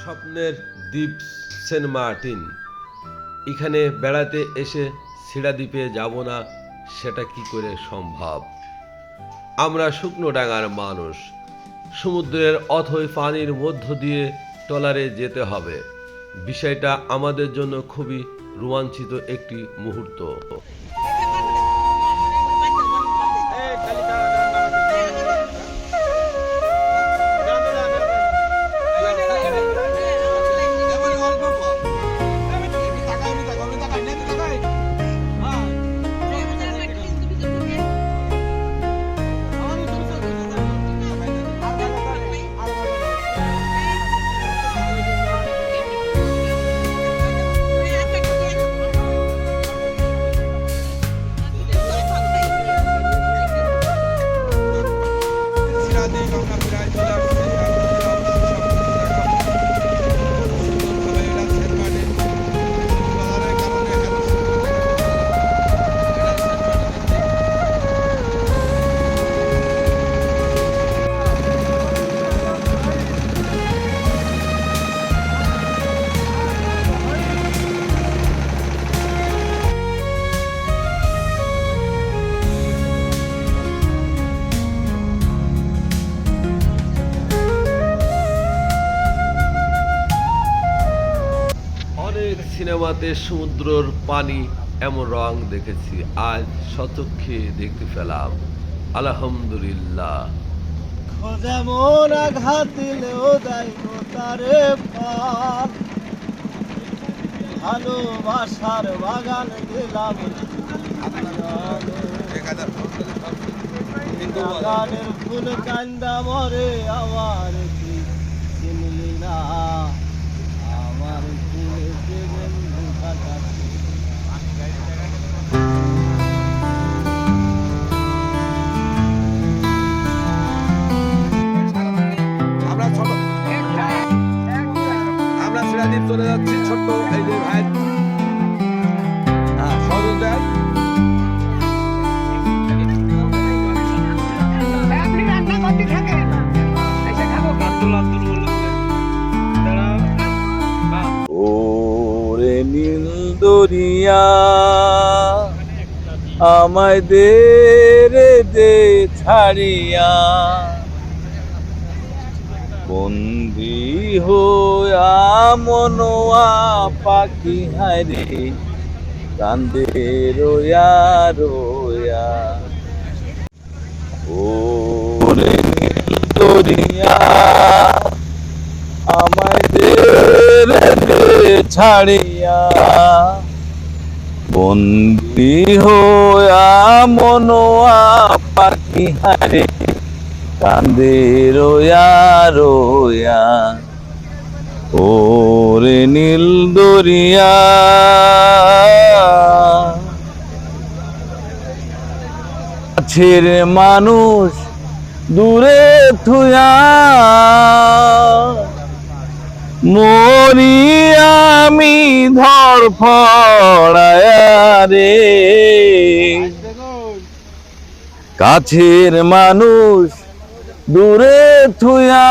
স্বপ্নের দ্বীপ Saint Martin. এখানে বেড়াতে এসে সিড়া দ্বীপে যাব না, সেটা কি করে সম্ভব? আমরা শুকনো ডাঙার মানুষ। সমুদ্রের অথই পানির মধ্য দিয়ে ট্রলারে যেতে হবে। বিষয়টা আমাদের জন্য খুবই রোমাঞ্চিত একটি মুহূর্ত। nada e não na সিনেমাতে সমুদ্রর পানি এমন রং দেখেছি। আজ সচক্ষে দেখতে পেলাম। আলহামদুলিল্লাহ। যেমন আঘাত দিলেও দেয় তারে পার। ভালোবাসার বাগান দিলাম বাগানের ফুল কান্দা মরে আমার চলে যাচ্ছি ছোট্ট এই যে ভাই দরিয়া আমায় দে রে দে ছাড়িয়া। বন্দি হোয়া মনোয়া পাখি হারে কান্দে রোয়া রোয়া ওরে দরিয়া আমায় দে রে দে ছাড়িয়া। বন্দি হোয়া মনোয়া পাখি হারে কান্দে রোয়া রোয়া। ওরে নীল দরিয়া। কাছের মানুষ দূরে থুয়া। মরি আমি ধর রে। কাছের মানুষ দূরে থুয়া